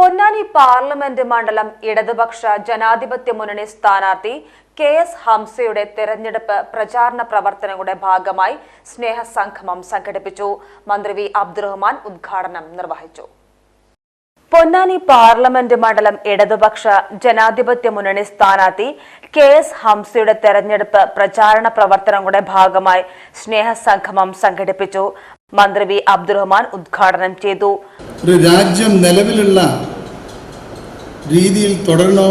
Ponnani parliament മണ്ഡലം ഇടതുപക്ഷ ജനാധിപത്യ മുന്നണി സ്ഥാനാർത്ഥി കെ എസ് ഹംസയുടെ തെരഞ്ഞെടുപ്പ് പ്രചാരണ പ്രവർത്തനങ്ങളുടെ ഭാഗമായി സ്നേഹസംഗമം സംഘടിപ്പിച്ചു. മന്ത്രി വി അബ്ദുറഹ്മാൻ ഉദ്ഘാടനം നിർവഹിച്ചു. പൊന്നാനി പാർലമെന്റ് മണ്ഡലം ഇടതുപക്ഷ ജനാധിപത്യ മുന്നണി സ്ഥാനാർത്ഥി കെ എസ് ഹംസയുടെ തെരഞ്ഞെടുപ്പ് പ്രചാരണ പ്രവർത്തനങ്ങളുടെ ഭാഗമായി സ്നേഹസംഗമം സംഘടിപ്പിച്ചു. മന്ത്രി വി അബ്ദുറഹ്മാൻ ഉദ്ഘാടനം ചെയ്തു. ഒരു രാജ്യം നിലവിലുള്ള രീതിയിൽ തുടരണോ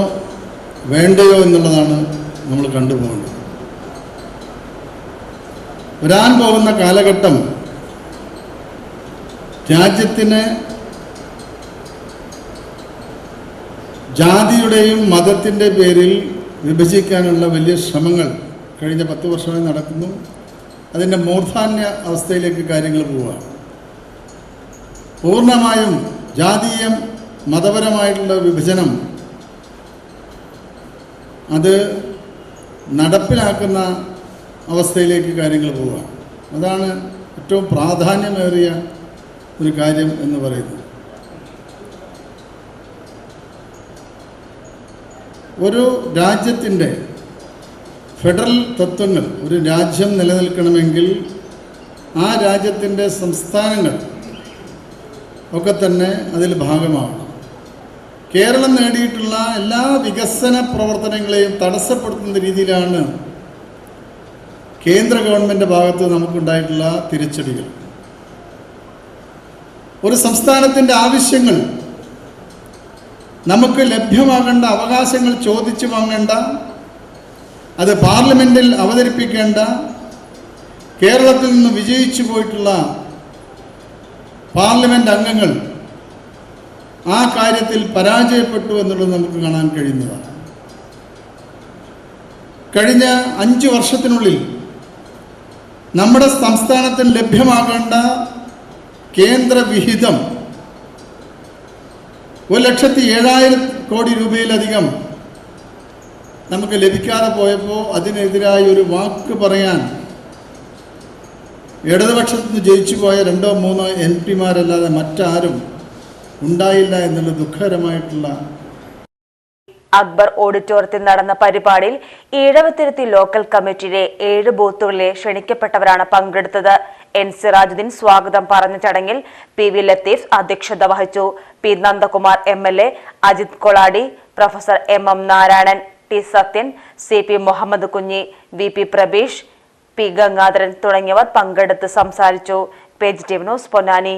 വേണ്ടയോ എന്നുള്ളതാണ് നമ്മൾ കണ്ടുപോകേണ്ടത്. വരാൻ പോകുന്ന കാലഘട്ടം രാജ്യത്തിന് ജാതിയുടെയും മതത്തിന്റെ പേരിൽ വിഭജിക്കാനുള്ള വലിയ ശ്രമങ്ങൾ കഴിഞ്ഞ പത്ത് വർഷമായി നടക്കുന്നു. അതിന്റെ മൂർധാന്യ അവസ്ഥയിലേക്ക് കാര്യങ്ങൾ പോവുകയാണ് പൂർണമായും ജാതീയം മതപരമായിട്ടുള്ള വിഭജനം അത് നടപ്പിലാക്കുന്ന അവസ്ഥയിലേക്ക് കാര്യങ്ങൾ പോവുകയാണ് അതാണ് ഏറ്റവും പ്രാധാന്യമേറിയ ഒരു കാര്യം എന്ന് പറയുന്നത്. ഒരു രാജ്യത്തിന്റെ ഫെഡറൽ തത്വങ്ങൾ ഒരു രാജ്യം നിലനിൽക്കണമെങ്കിൽ ആ രാജ്യത്തിന്റെ സംസ്ഥാനങ്ങൾ ഒക്കെ തന്നെ അതിൽ ഭാഗമാവണം. കേരളം നേടിയിട്ടുള്ള എല്ലാ വികസന പ്രവർത്തനങ്ങളെയും തടസ്സപ്പെടുത്തുന്ന രീതിയിലാണ് കേന്ദ്ര ഗവൺമെന്റ് ഭാഗത്ത് നമുക്കുണ്ടായിട്ടുള്ള തിരിച്ചടികൾ. ഒരു സംസ്ഥാനത്തിന്റെ ആവശ്യങ്ങൾ നമുക്ക് ലഭ്യമാകേണ്ട അവകാശങ്ങൾ ചോദിച്ചു വാങ്ങേണ്ട അത് പാർലമെന്റിൽ അവതരിപ്പിക്കേണ്ട കേരളത്തിൽ നിന്ന് വിജയിച്ചു പോയിട്ടുള്ള പാർലമെന്റ് അംഗങ്ങൾ ആ കാര്യത്തിൽ പരാജയപ്പെട്ടു എന്നുള്ളത് നമുക്ക് കാണാൻ കഴിയുന്നതാണ്. കഴിഞ്ഞ അഞ്ച് വർഷത്തിനുള്ളിൽ നമ്മുടെ സംസ്ഥാനത്തിന് ലഭ്യമാകേണ്ട കേന്ദ്ര വിഹിതം ഒരു ലക്ഷത്തി ഏഴായിരം കോടി രൂപയിലധികം നമുക്ക് ലഭിക്കാതെ പോയപ്പോൾ അതിനെതിരായി ഒരു വാക്ക് പറയാൻ ഇടതുപക്ഷത്ത് നിന്ന് ജയിച്ചു പോയ രണ്ടോ മൂന്നോ എം പിമാരല്ലാതെ മറ്റാരും ഉണ്ടായില്ല എന്നുള്ള ദുഃഖകരമായിട്ടുള്ള അക്ബർ ഓഡിറ്റോറിയത്തിൽ നടന്ന പരിപാടിയിൽ ഈഴവത്തിരുത്തി ലോക്കൽ കമ്മിറ്റിയിലെ ഏഴ് ബൂത്തുകളിലെ ക്ഷണിക്കപ്പെട്ടവരാണ് പങ്കെടുത്തത്. എൻ സിറാജുദ്ദീൻ സ്വാഗതം പറഞ്ഞ ചടങ്ങിൽ പി വി ലത്തീഫ് അധ്യക്ഷത വഹിച്ചു. P Nandakumar M L A Ajith Koladi professor M M Narayanan T Sathyan C P Muhammad Kunhi V P Prabeesh P Gangadharan തുടങ്ങിയവർ പങ്കെടുത്ത് സംസാരിച്ചു. Page T news Ponnani.